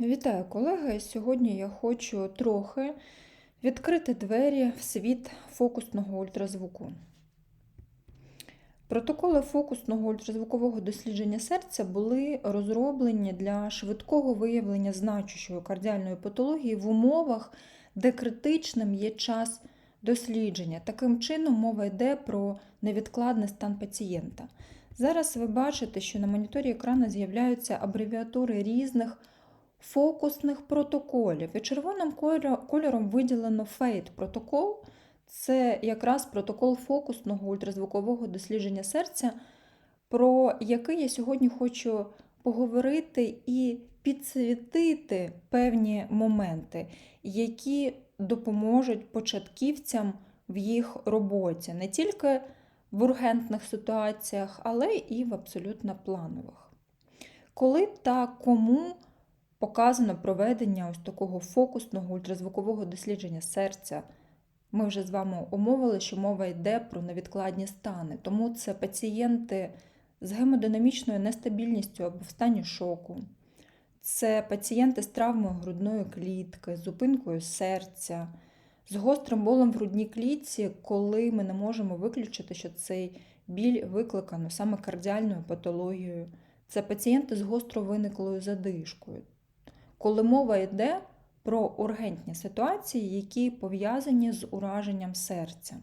Вітаю, колеги! Сьогодні я хочу трохи відкрити двері в світ фокусного ультразвуку. Протоколи фокусного ультразвукового дослідження серця були розроблені для швидкого виявлення значущої кардіальної патології в умовах, де критичним є час дослідження. Таким чином, мова йде про невідкладний стан пацієнта. Зараз ви бачите, що на моніторі екрану з'являються абревіатури різних фокусних протоколів. І червоним кольором виділено FATE протокол. Це якраз протокол фокусного ультразвукового дослідження серця, про який я сьогодні хочу поговорити і підсвітити певні моменти, які допоможуть початківцям в їх роботі, не тільки в ургентних ситуаціях, але і в абсолютно планових. Коли та кому показано проведення ось такого фокусного ультразвукового дослідження серця. Ми вже з вами умовили, що мова йде про невідкладні стани, тому це пацієнти з гемодинамічною нестабільністю або в стані шоку. Це пацієнти з травмою грудної клітки, з зупинкою серця, з гострим болем в грудній клітці, коли ми не можемо виключити, що цей біль викликано саме кардіальною патологією. Це пацієнти з гостро виниклою задишкою. Коли мова йде про ургентні ситуації, які пов'язані з ураженням серця.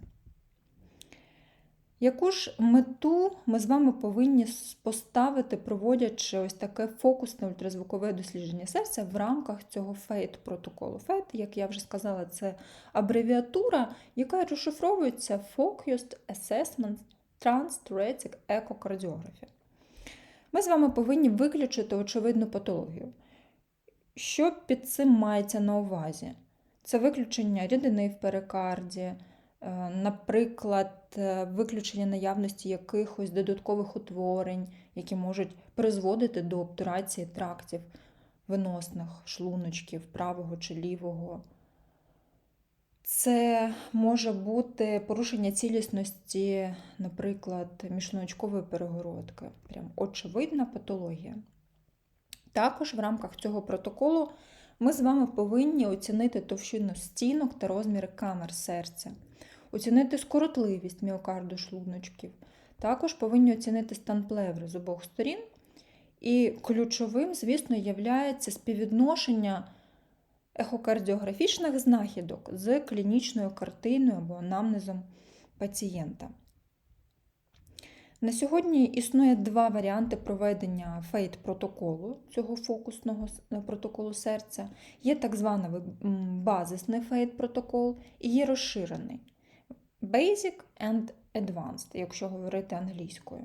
Яку ж мету ми з вами повинні поставити, проводячи ось таке фокусне ультразвукове дослідження серця в рамках цього FATE протоколу? FATE, як я вже сказала, це абревіатура, яка розшифровується Focused Assessment Transthoracic Echocardiography. Ми з вами повинні виключити очевидну патологію. Що під цим мається на увазі? Це виключення рідини в перикарді, е, наприклад, е, виключення наявності якихось додаткових утворень, які можуть призводити до обтурації трактів виносних шлуночків правого чи лівого. Це може бути порушення цілісності, наприклад, міжшлуночкової перегородки. Прям очевидна патологія. Також в рамках цього протоколу ми з вами повинні оцінити товщину стінок та розміри камер серця, оцінити скоротливість міокарду шлуночків. Також повинні оцінити стан плеври з обох сторін. І ключовим, звісно, є співвідношення ехокардіографічних знахідок з клінічною картиною або анамнезом пацієнта. На сьогодні існує два варіанти проведення фейт-протоколу цього фокусного е, протоколу серця. Є так званий базисний фейт-протокол і є розширений Basic and Advanced, якщо говорити англійською.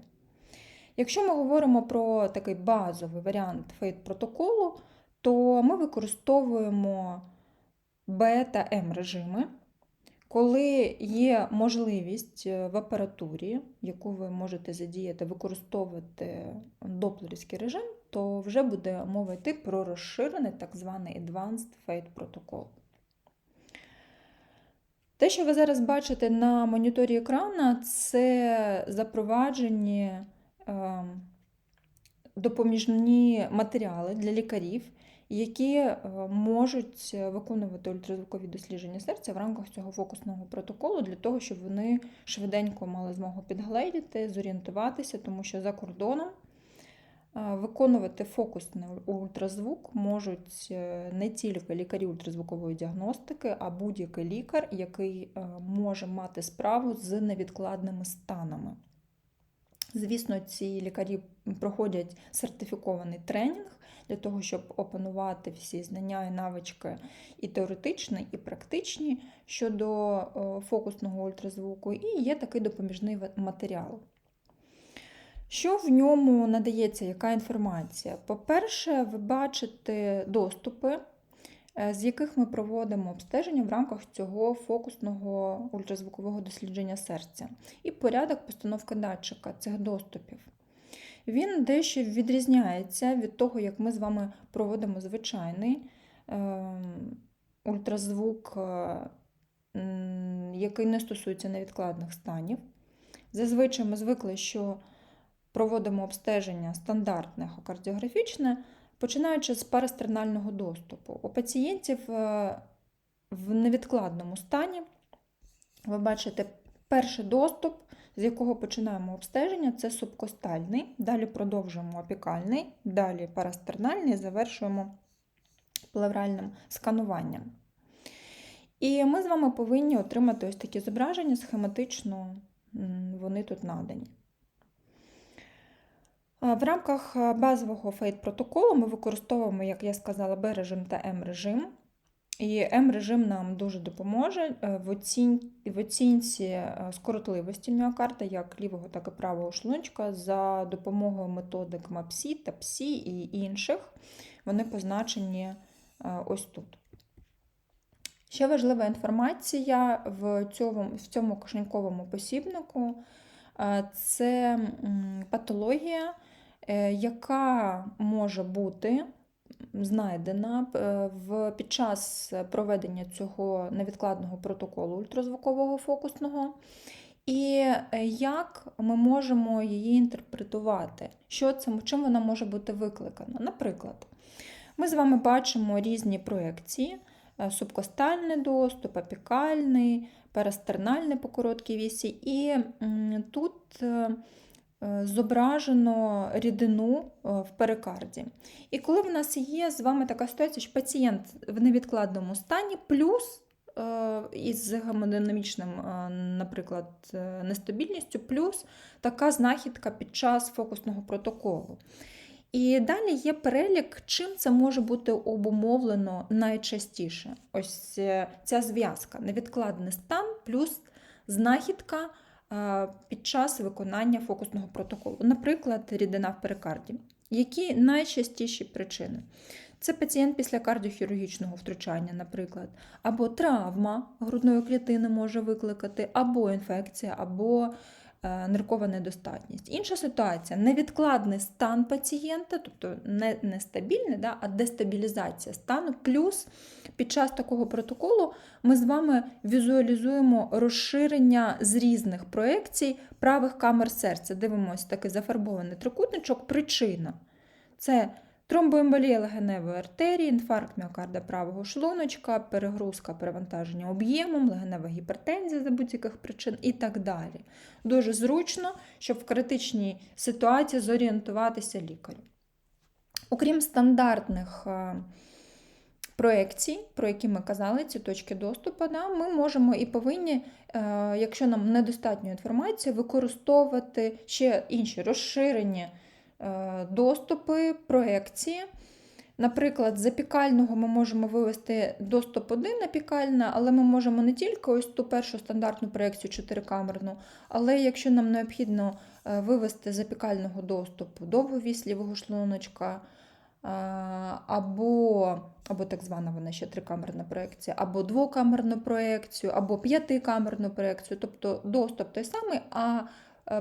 Якщо ми говоримо про такий базовий варіант фейт-протоколу, то ми використовуємо Б та М режими. Коли є можливість е, в апаратурі, яку ви можете задіяти, використовувати доплерівський режим, то вже буде мова йти про розширений так званий Advanced Fate Protocol. Те, що ви зараз бачите на моніторі екрана, це запроваджені ем, допоміжні матеріали для лікарів, які е, можуть виконувати ультразвукові дослідження серця в рамках цього фокусного протоколу для того, щоб вони швиденько мали змогу підгледіти, зорієнтуватися, тому що за кордоном е, виконувати фокусний ультразвук можуть е, не тільки лікарі ультразвукової діагностики, а будь-який лікар, який може мати справу з невідкладними станами. Звісно, ці лікарі проходять сертифікований тренінг для того, щоб опанувати всі знання і навички і теоретичні, і практичні щодо е, фокусного ультразвуку, і є такий допоміжний матеріал. Що в ньому надається, яка інформація? По-перше, ви бачите доступи, з яких ми проводимо обстеження в рамках цього фокусного ультразвукового дослідження серця, і порядок постановки датчика цих доступів. Він дещо відрізняється від того, як ми з вами проводимо звичайний ем, ультразвук, е, який не стосується невідкладних станів. Зазвичай ми звикли, що проводимо обстеження стандартне ехокардіографічне, Починаючи з парастернального доступу. У пацієнтів е, в невідкладному стані ви бачите перший доступ, з якого починаємо обстеження, це субкостальний, далі продовжуємо опікальний, далі парастернальний, завершуємо плевральним скануванням. І ми з вами повинні отримати ось такі зображення схематично, вони тут надані. В рамках базового фейт-протоколу ми використовуємо, як я сказала, Б-режим та М-режим. І М-режим нам дуже допоможе е, в, оцін... в оцінці е, скоротливості міокарда, як лівого, так і правого шлунчка, за допомогою методик та ПСі і інших. Вони позначені е, ось тут. Ще важлива інформація в цьому, в цьому кишеньковому посібнику це патологія, яка може бути знайдена е, в, під час проведення цього невідкладного протоколу ультразвукового фокусного. І е, як ми можемо її інтерпретувати? Що це, чим вона може бути викликана? Наприклад, ми з вами бачимо різні проекції: е, субкостальний доступ, апікальний, перистернальний по короткій вісі, і тут е, е, зображено рідину е, в перикарді. І коли в нас є з вами така ситуація, що пацієнт в невідкладному стані, плюс е, із гемодинамічним, е, наприклад, е, нестабільністю, плюс така знахідка під час фокусного протоколу. І далі є перелік, чим це може бути обумовлено найчастіше. Ось е, ця зв'язка, невідкладний стан плюс знахідка е, під час виконання фокусного протоколу. Наприклад, рідина в перикарді. Які найчастіші причини? Це пацієнт після кардіохірургічного втручання, наприклад, або травма грудної клітини може викликати, або інфекція, або е, ниркова недостатність. Інша ситуація невідкладний стан пацієнта, тобто не нестабільний, да, а дестабілізація стану. Плюс під час такого протоколу ми з вами візуалізуємо розширення з різних проекцій правих камер серця. Дивимося такий зафарбований трикутничок. Причина це тромбоемболія легеневої артерії, інфаркт міокарда правого шлуночка, перегрузка перевантаження об'ємом, легенева гіпертензія за будь-яких причин і так далі. Дуже зручно, щоб в критичній ситуації зорієнтуватися лікарю. Окрім стандартних е, проекцій, про які ми казали, ці точки доступу, да, ми можемо і повинні, е, якщо нам недостатньо інформації, використовувати ще інші розширені е, доступи, проекції. Наприклад, з апікального ми можемо вивести доступ 1 апікальна, але ми можемо не тільки ось ту першу стандартну проекцію чотирикамерну, але якщо нам необхідно е, вивести з апікального доступу довговісь лівого шлуночка, або, або так звана вона ще трикамерна проекція, або двокамерну проекцію, або п'ятикамерну проекцію, тобто доступ той самий, а е,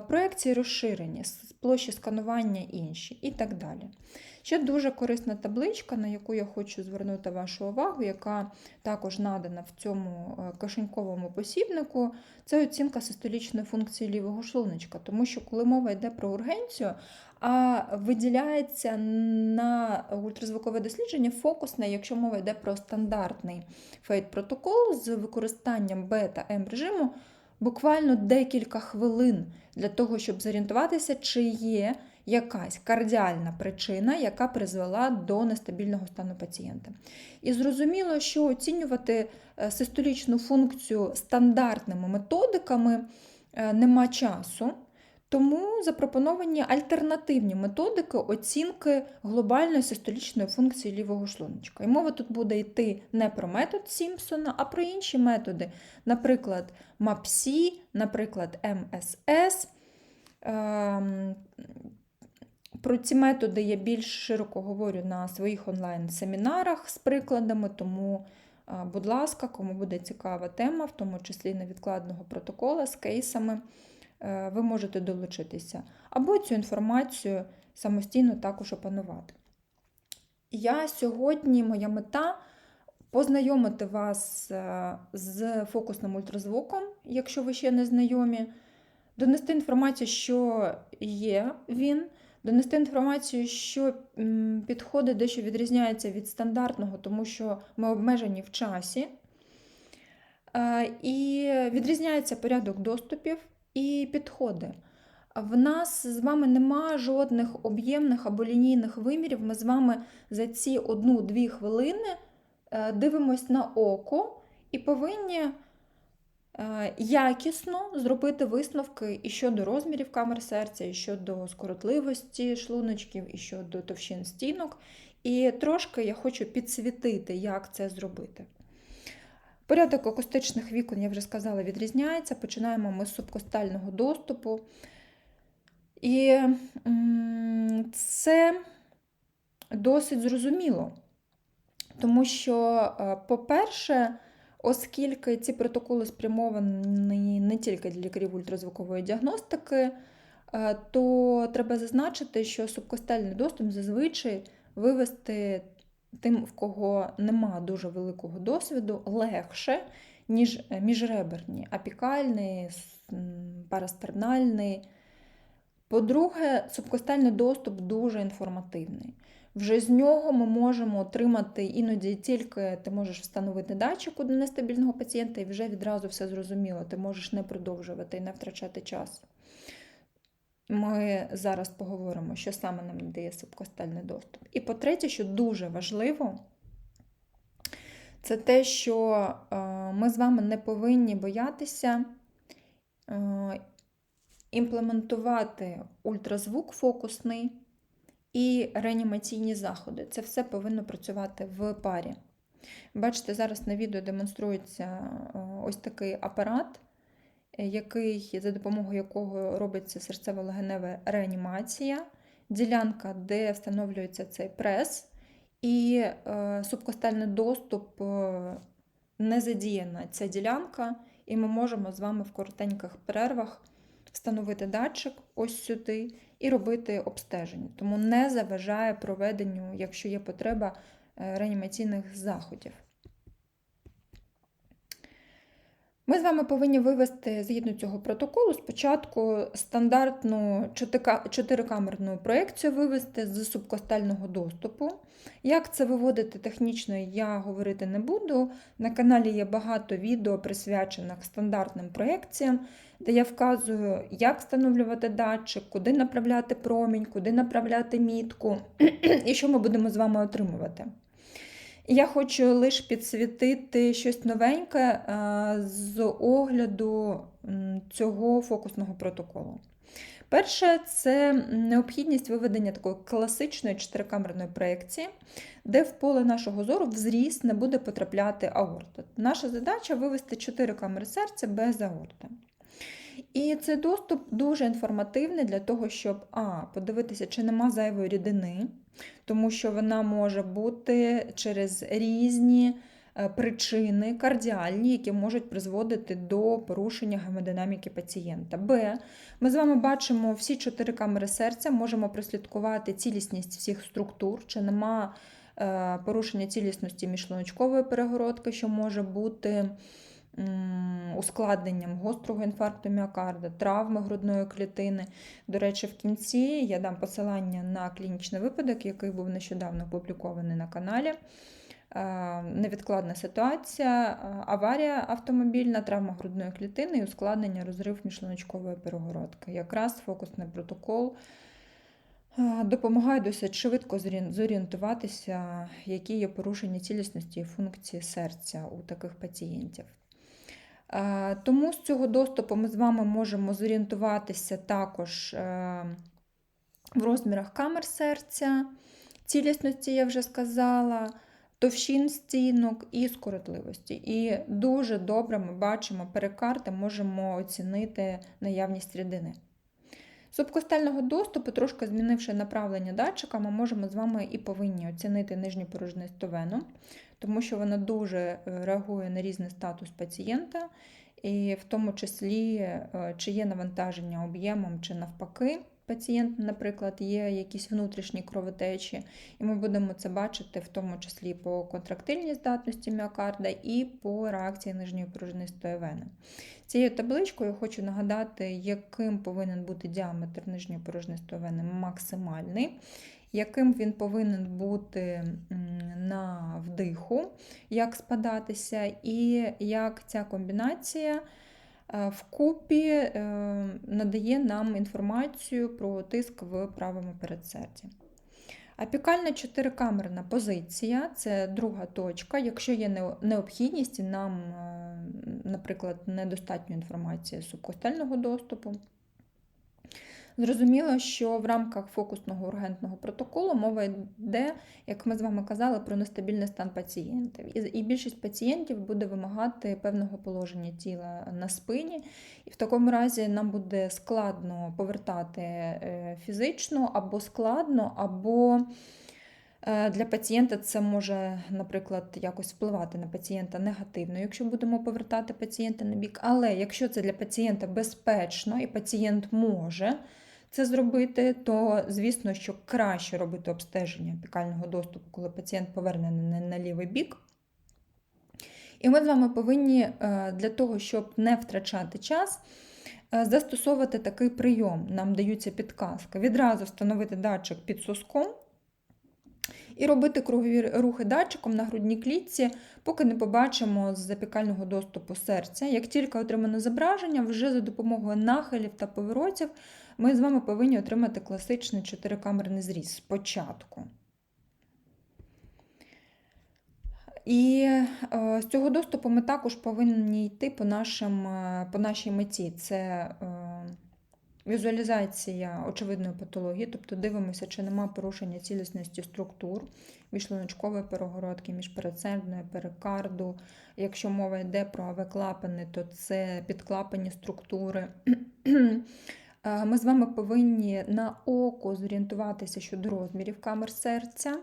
проекції розширені, площі сканування інші і так далі. Ще дуже корисна табличка, на яку я хочу звернути вашу увагу, яка також надана в цьому е, кишеньковому посібнику, це оцінка систолічної функції лівого шлуночка. Тому що коли мова йде про ургенцію, а виділяється на ультразвукове дослідження фокусне, якщо мова йде про стандартний фейт-протокол з використанням бета М режиму, буквально декілька хвилин для того, щоб зорієнтуватися, чи є якась кардіальна причина, яка призвела до нестабільного стану пацієнта. І зрозуміло, що оцінювати е, систолічну функцію стандартними методиками е, нема часу. Тому запропоновані альтернативні методики оцінки глобальної систолічної функції лівого шлуночка. І мова тут буде йти не про метод Сімпсона, а про інші методи, наприклад, МАПСі, наприклад, МСС. Ем, Про ці методи я більш широко говорю на своїх онлайн-семінарах з прикладами, тому, будь ласка, кому буде цікава тема, в тому числі невідкладного протокола з кейсами, е, ви можете долучитися. Або цю інформацію самостійно також опанувати. Я сьогодні, моя мета познайомити вас е, з фокусним ультразвуком, якщо ви ще не знайомі, донести інформацію, що є він, Донести інформацію, що підходи дещо відрізняються від стандартного, тому що ми обмежені в часі. Е, І відрізняється порядок доступів і підходи. В нас з вами нема жодних об'ємних або лінійних вимірів. Ми з вами за ці одну-дві хвилини е, дивимось на око і повинні е, якісно зробити висновки і щодо розмірів камер серця, і щодо скоротливості шлуночків, і щодо товщин стінок. І трошки я хочу підсвітити, як це зробити. Порядок акустичних вікон, я вже сказала, відрізняється. Починаємо ми з субкостального доступу. І це досить зрозуміло, тому що, е, по-перше, оскільки ці протоколи спрямовані не тільки для лікарів ультразвукової діагностики, е, то треба зазначити, що субкостальний доступ зазвичай вивести тим, в кого нема дуже великого досвіду, легше, ніж е, міжреберні, апікальний, парастернальний. По-друге, субкостальний доступ дуже інформативний. Вже з нього ми можемо отримати іноді тільки ти можеш встановити датчик у нестабільного пацієнта, і вже відразу все зрозуміло. Ти можеш не продовжувати і не втрачати час. Ми зараз поговоримо, що саме нам надає субкостальний доступ. І по-третє, що дуже важливо, це те, що е, ми з вами не повинні боятися е, імплементувати ультразвук фокусний і реанімаційні заходи. Це все повинно працювати в парі. Бачите, зараз на відео демонструється е, ось такий апарат, який, за допомогою якого робиться серцево-легенева реанімація, ділянка, де встановлюється цей прес, і е, субкостальний доступ е, не задіяна ця ділянка, і ми можемо з вами в коротеньких перервах встановити датчик ось сюди і робити обстеження. Тому не заважає проведенню, якщо є потреба, е, реанімаційних заходів. Ми з вами повинні вивести згідно цього протоколу спочатку стандартну чотика- чотирикамерну проекцію вивести з субкостального доступу. Як це виводити технічно, я говорити не буду. На каналі є багато відео присвячених стандартним проекціям, де я вказую, як встановлювати датчик, куди направляти промінь, куди направляти мітку і що ми будемо з вами отримувати. Я хочу лише підсвітити щось новеньке е, з огляду цього фокусного протоколу. Перше, це необхідність виведення такої класичної чотирикамерної проекції, де в поле нашого зору в зріз не буде потрапляти аорта. Наша задача вивести 4 камери серця без аорти. І цей доступ дуже інформативний для того, щоб а, подивитися, чи нема зайвої рідини, тому що вона може бути через різні е, причини кардіальні, які можуть призводити до порушення гемодинаміки пацієнта. Б. Ми з вами бачимо всі чотири камери серця, можемо прослідкувати цілісність всіх структур, чи нема е, порушення цілісності міжшлуночкової перегородки, що може бути ускладненням гострого інфаркту міокарда, травми грудної клітини. До речі, в кінці я дам посилання на клінічний випадок, який був нещодавно опублікований на каналі. Е, Невідкладна ситуація, е, аварія автомобільна, травма грудної клітини і ускладнення розрив міжшлуночкової перегородки. Якраз фокусний протокол е, допомагає досить швидко зорієнтуватися, які є порушення цілісності і функції серця у таких пацієнтів. Е, Тому з цього доступу ми з вами можемо зорієнтуватися також е, в розмірах камер серця, цілісності, я вже сказала, товщин стінок і скоротливості. І дуже добре ми бачимо перекарти, можемо оцінити наявність рідини. Субкостального доступу, трошки змінивши направлення датчика, ми можемо з вами і повинні оцінити нижню порожнисту вену, тому що вона дуже е, реагує на різний статус пацієнта, і в тому числі, е, чи є навантаження об'ємом, чи навпаки, пацієнта, наприклад, є якісь внутрішні кровотечі, і ми будемо це бачити в тому числі по контрактильній здатності міокарда і по реакції нижньої пружинистої вени. Цією табличкою хочу нагадати, яким повинен бути діаметр нижньої порожнистої вени максимальний, яким він повинен бути на вдиху, як спадатися, і як ця комбінація вкупі е, надає нам інформацію про тиск в правому передсерді. Апікальна чотирикамерна позиція це друга точка. Якщо є необхідність, нам, е, наприклад, недостатньо інформації з субкостельного доступу. Зрозуміло, що в рамках фокусного ургентного протоколу мова йде, як ми з вами казали, про нестабільний стан пацієнтів. І більшість пацієнтів буде вимагати певного положення тіла на спині, і в такому разі нам буде складно повертати е, фізично або складно, або е, для пацієнта це може, наприклад, якось впливати на пацієнта негативно, якщо будемо повертати пацієнта на бік. Але якщо це для пацієнта безпечно і пацієнт може це зробити, то звісно, що краще робити обстеження пікального доступу, коли пацієнт повернений на лівий бік. І ми з вами повинні е, для того, щоб не втрачати час, е, застосовувати такий прийом. Нам даються підказки. Відразу встановити датчик під соском і робити кругові рухи датчиком на грудній клітці, поки не побачимо з запікального доступу серця. Як тільки отримано зображення, вже за допомогою нахилів та поворотів ми з вами повинні отримати класичний чотирикамерний зріз спочатку. І е, з цього доступу ми також повинні йти по нашим, е, по нашій меті. Це е, візуалізація очевидної патології, тобто дивимося, чи нема порушення цілісності структур міжшлуночкової перегородки, міжпередсердної, перикарду. Якщо мова йде про авеклапани, то це підклапані структури. Ми з вами повинні на око зорієнтуватися щодо розмірів камер серця.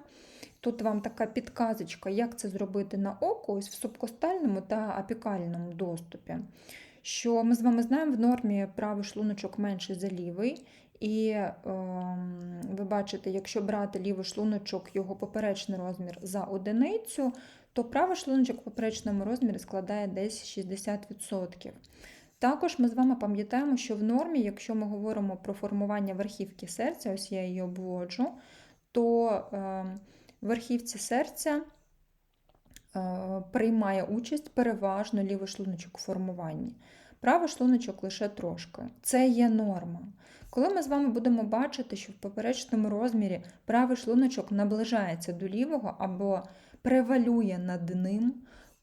Тут вам така підказочка, як це зробити на око, ось в субкостальному та апікальному доступі. Що ми з вами знаємо, в нормі правий шлуночок менший за лівий. І е, ви бачите, якщо брати лівий шлуночок, його поперечний розмір за одиницю, то правий шлуночок в поперечному розмірі складає десь 60%. Також ми з вами пам'ятаємо, що в нормі, якщо ми говоримо про формування верхівки серця, ось я її обводжу, то е, в верхівці серця е, приймає участь переважно лівий шлуночок у формуванні. Правий шлуночок лише трошки. Це є норма. Коли ми з вами будемо бачити, що в поперечному розмірі правий шлуночок наближається до лівого або превалює над ним,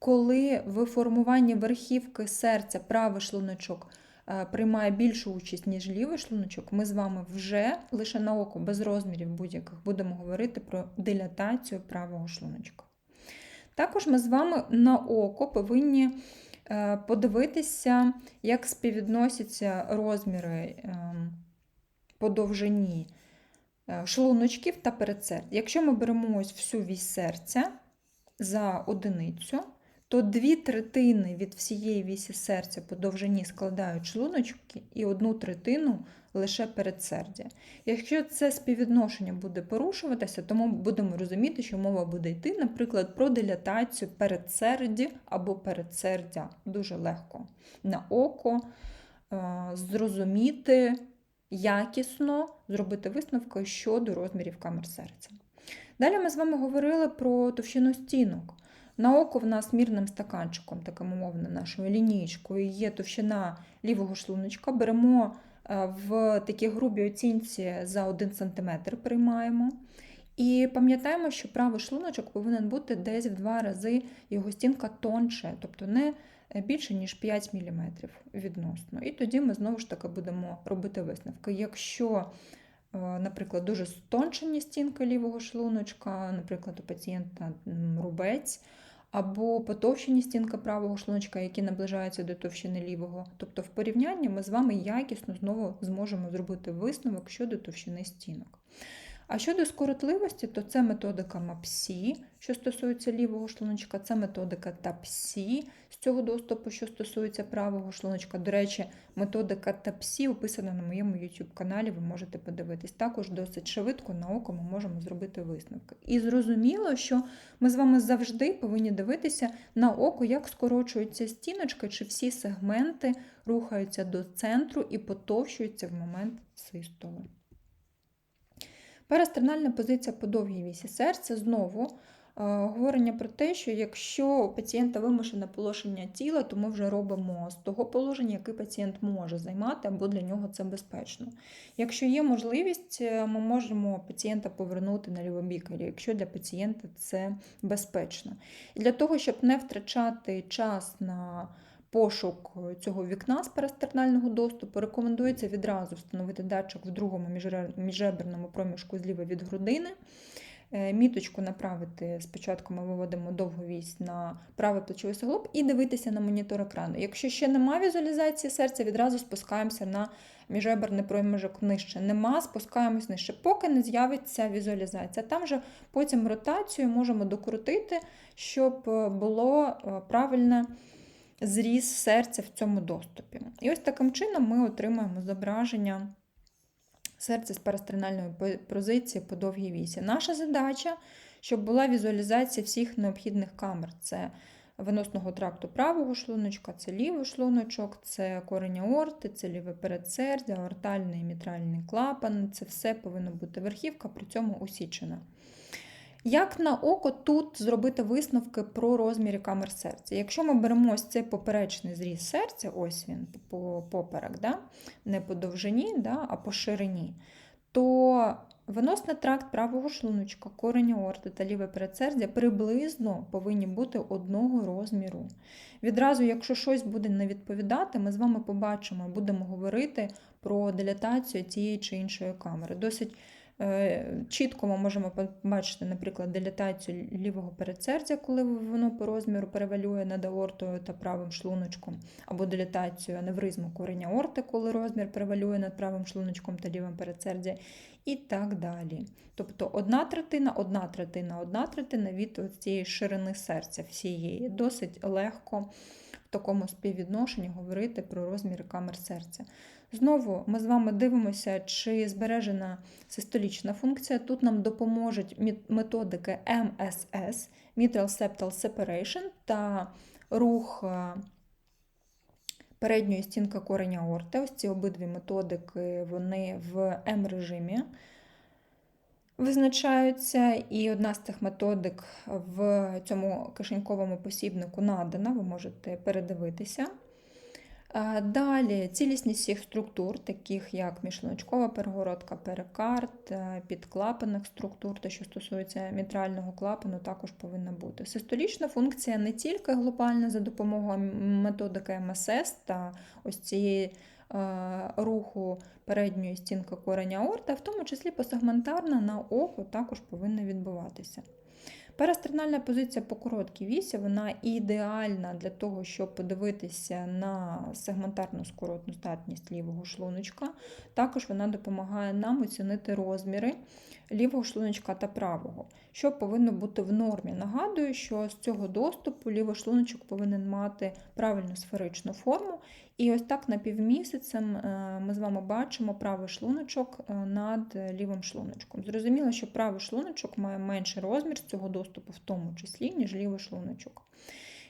коли в формуванні верхівки серця правий шлуночок е, приймає більшу участь, ніж лівий шлуночок, ми з вами вже лише на око, без розмірів будь-яких, будемо говорити про дилатацію правого шлуночка. Також ми з вами на око повинні е, подивитися, як співвідносяться розміри ем, по довжині е, шлуночків та передсердь. Якщо ми беремо ось всю вісь серця за одиницю, то дві третини від всієї вісі серця по довжині складають шлуночки і одну третину лише передсердя. Якщо це співвідношення буде порушуватися, то ми будемо розуміти, що мова буде йти, наприклад, про дилатацію передсерді або передсердя. Дуже легко на око е, зрозуміти якісно, зробити висновки щодо розмірів камер серця. Далі ми з вами говорили про товщину стінок. На око в нас мірним стаканчиком, таким умовно, нашою лінієчкою, є товщина лівого шлуночка. Беремо е, в такій грубій оцінці за 1 см приймаємо. І пам'ятаємо, що правий шлуночок повинен бути десь в два рази його стінка тонше, тобто не більше, ніж 5 мм відносно. І тоді ми знову ж таки будемо робити висновки. Якщо Е, наприклад, дуже стончені стінки лівого шлуночка, наприклад, у пацієнта рубець, або потовщені стінка правого шлуночка, які наближаються до товщини лівого. Тобто, в порівнянні ми з вами якісно знову зможемо зробити висновок щодо товщини стінок. А щодо скоротливості, то це методика МАПСі, що стосується лівого шлуночка, це методика ТАПСі з цього доступу, що стосується правого шлуночка. До речі, методика ТАПСі описана на моєму YouTube каналі, ви можете подивитись. Також досить швидко на око ми можемо зробити висновки. І зрозуміло, що ми з вами завжди повинні дивитися на око, як скорочуються стіночки, чи всі сегменти рухаються до центру і потовщуються в момент систоли. Парастернальна позиція по довгій вісі серця знову е, говорення про те, що якщо у пацієнта вимушене положення тіла, то ми вже робимо з того положення, яке пацієнт може займати, або для нього це безпечно. Якщо є можливість, е, ми можемо пацієнта повернути на лівобікарі, якщо для пацієнта це безпечно. І для того, щоб не втрачати час на пошук цього вікна з парастернального доступу, рекомендується відразу встановити датчик в другому міжреберному проміжку зліва від грудини. Е, міточку направити спочатку ми виводимо довгу вісь на правий плечовий суглоб і дивитися на монітор екрану. Якщо ще немає візуалізації серця, відразу спускаємося на міжреберний проміжок нижче. Нема, спускаємось нижче, поки не з'явиться візуалізація. Там вже потім ротацію можемо докрутити, щоб було е, правильне зріз серця в цьому доступі. І ось таким чином ми отримуємо зображення серця з парастринальної позиції по довгій вісі. Наша задача, щоб була візуалізація всіх необхідних камер. Це виносного тракту правого шлуночка, це лівий шлуночок, це корень аорти, це ліве передсердя, аортальний і мітральний клапан. Це все повинно бути верхівка, при цьому усічена. Як на око тут зробити висновки про розміри камер серця? Якщо ми беремо ось цей поперечний зріз серця, ось він по поперек, да? не по довжині, да? а по ширині, то виносний тракт правого шлуночка, корень аорти та ліве передсердя приблизно повинні бути одного розміру. Відразу, якщо щось буде не відповідати, ми з вами побачимо, будемо говорити про дилатацію тієї чи іншої камери. Досить чітко ми можемо побачити, наприклад, дилатацію лівого передсердя, коли воно по розміру перевалює над аортою та правим шлуночком, або дилатацію аневризму кореня аорти, коли розмір перевалює над правим шлуночком та лівим передсердя, і так далі. Тобто одна третина, одна третина, одна третина від цієї ширини серця всієї. Досить легко в такому співвідношенні говорити про розміри камер серця. Знову ми з вами дивимося, чи збережена систолічна функція. Тут нам допоможуть методики MSS, Mitral Septal Separation та рух е, передньої стінки кореня аорти. Ось ці обидві методики вони в М-режимі визначаються. І одна з цих методик в цьому кишеньковому посібнику надана, ви можете передивитися. Далі цілісність всіх структур, таких як міжшлуночкова перегородка, перикард, е, підклапаних структур, те, що стосується мітрального клапану, також повинна бути. Систолічна функція не тільки глобальна за допомогою методики МСС та ось цієї е, руху передньої стінки кореня аорта, в тому числі посегментарна на око також повинна відбуватися. Парастернальна позиція по короткій вісі, вона ідеальна для того, щоб подивитися на сегментарну скоротну здатність лівого шлуночка. Також вона допомагає нам оцінити розміри лівого шлуночка та правого, що повинно бути в нормі. Нагадую, що з цього доступу лівий шлуночок повинен мати правильну сферичну форму. І ось так напівмісяцем е, ми з вами бачимо правий шлуночок е, над лівим шлуночком. Зрозуміло, що правий шлуночок має менший розмір з цього доступу, в тому числі, ніж лівий шлуночок.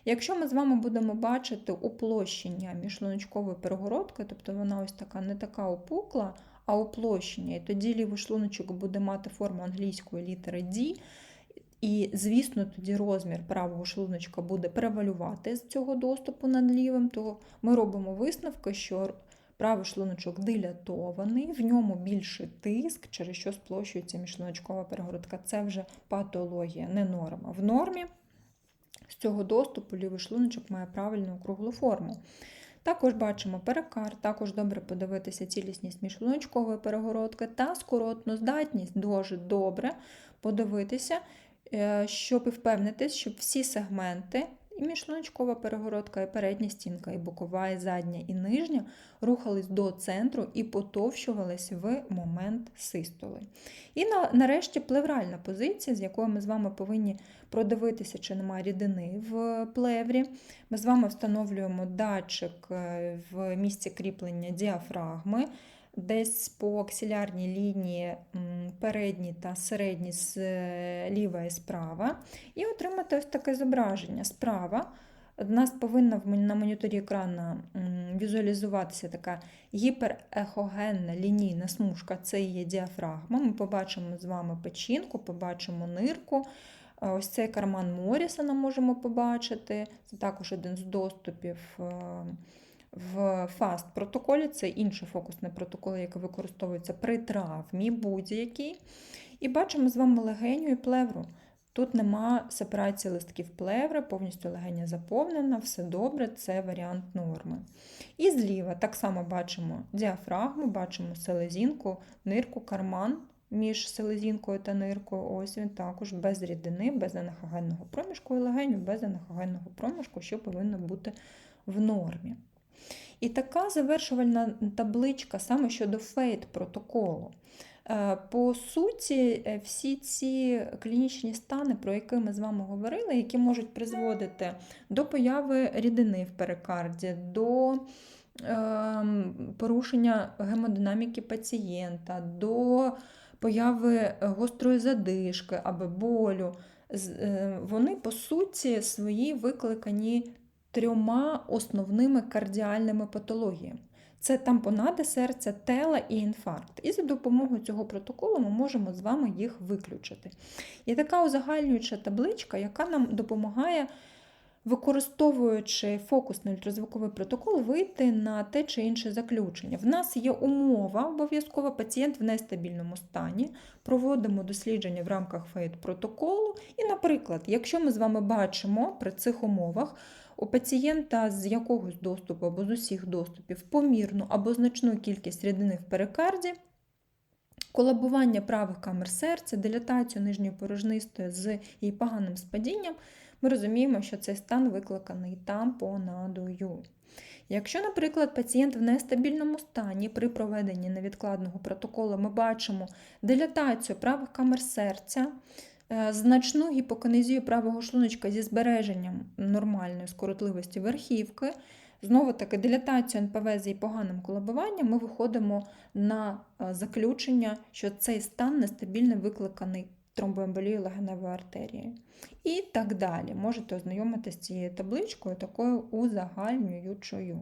Якщо ми з вами будемо бачити уплощення міжшлуночкової перегородки, тобто вона ось така не така опукла, а уплощення, і тоді лівий шлуночок буде мати форму англійської літери D, і, звісно, тоді розмір правого шлуночка буде превалювати з цього доступу над лівим, то ми робимо висновки, що правий шлуночок дилятований, в ньому більший тиск, через що сплощується міжшлуночкова перегородка. Це вже патологія, не норма. В нормі з цього доступу лівий шлуночок має правильну круглу форму. Також бачимо перекар, також добре подивитися цілісність міжшлуночкової перегородки та скоротну здатність дуже добре подивитися, щоб щоб впевнитись, щоб всі сегменти і міжшлуночкова перегородка, і передня стінка, і бокова, і задня, і нижня рухались до центру і потовщувались в момент систоли. І на, нарешті плевральна позиція, з якою ми з вами повинні продивитися, чи немає рідини в плеврі. Ми з вами встановлюємо датчик е, в місці кріплення діафрагми. Десь по аксилярній лінії м, передній та середній зліва і справа, і отримати ось таке зображення. Справа в нас повинна на моніторі екрану візуалізуватися така гіперехогенна лінійна смужка, це є діафрагма. Ми побачимо з вами печінку, побачимо нирку. Е, Ось цей карман Морісона можемо побачити. Це також один з доступів е, в FAST протоколі. Це інший фокусний протокол, який використовується при травмі будь-якій. І бачимо з вами легеню і плевру. Тут нема сепарації листків плеври, повністю легеня заповнена, все добре, це варіант норми. І зліва так само бачимо діафрагму, бачимо селезінку, нирку, карман між селезінкою та ниркою. Ось він також без рідини, без анахогенного проміжку і легеню, без анахогенного проміжку, що повинно бути в нормі. І така завершувальна табличка саме щодо фейт протоколу. Е, По суті, е, всі ці клінічні стани, про які ми з вами говорили, які можуть призводити до появи рідини в перикарді, до ем, порушення гемодинаміки пацієнта, до появи гострої задишки або болю, е, вони по суті свої викликані трьома основними кардіальними патологіями. Це тампонади серця, тела і інфаркт. І за допомогою цього протоколу ми можемо з вами їх виключити. Є така узагальнююча табличка, яка нам допомагає, використовуючи фокусний ультразвуковий протокол, вийти на те чи інше заключення. В нас є умова обов'язково пацієнт в нестабільному стані. Проводимо дослідження в рамках фейт протоколу. І, наприклад, якщо ми з вами бачимо при цих умовах, у пацієнта з якогось доступу або з усіх доступів помірну або значну кількість рідини в перикарді, колабування правих камер серця, дилатацію нижньої порожнистої з її поганим спадінням, ми розуміємо, що цей стан викликаний тампонадою. Якщо, наприклад, пацієнт в нестабільному стані при проведенні невідкладного протоколу ми бачимо дилатацію правих камер серця, значну гіпокінезію правого шлуночка зі збереженням нормальної скоротливості верхівки, знову таки дилатацію НПВ з поганим колабуванням, ми виходимо на е, заключення, що цей стан нестабільно викликаний тромбоемболією легеневої артерії. І так далі. Можете ознайомитися з цією табличкою, такою узагальнюючою.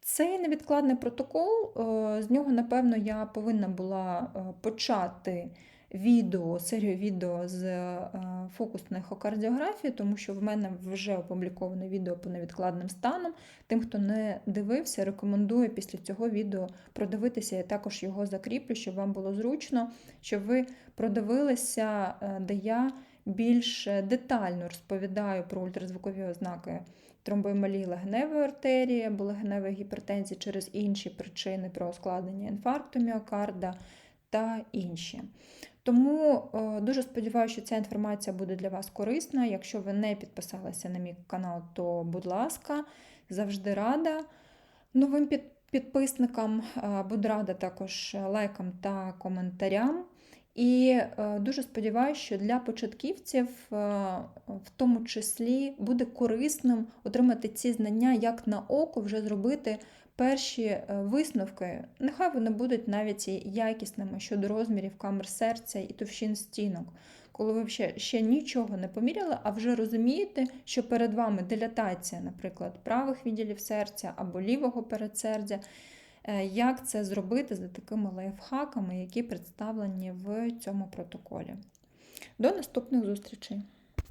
Цей невідкладний протокол, е, з нього, напевно, я повинна була е, почати відео, серію відео з е, фокусної ехокардіографії, тому що в мене вже опубліковане відео по невідкладним станам. Тим, хто не дивився, рекомендую після цього відео продивитися. Я також його закріплю, щоб вам було зручно, щоб ви продивилися, е, де я більш детально розповідаю про ультразвукові ознаки тромбоемболії легеневої артерії або легеневої гіпертензії через інші причини про ускладнення інфаркту міокарда та інші. Тому е, дуже сподіваюся, що ця інформація буде для вас корисна. Якщо ви не підписалися на мій канал, то будь ласка, завжди рада новим підписникам, е, буду рада також лайкам та коментарям. І е, дуже сподіваюся, що для початківців, в тому числі, буде корисним отримати ці знання, як на око вже зробити перші е, висновки. Нехай вони будуть навіть і якісними щодо розмірів камер серця і товщин стінок. Коли ви ще, ще нічого не поміряли, а вже розумієте, що перед вами дилатація, наприклад, правих відділів серця або лівого передсердя, Е, як це зробити за такими лайфхаками, які представлені в цьому протоколі. До наступних зустрічей!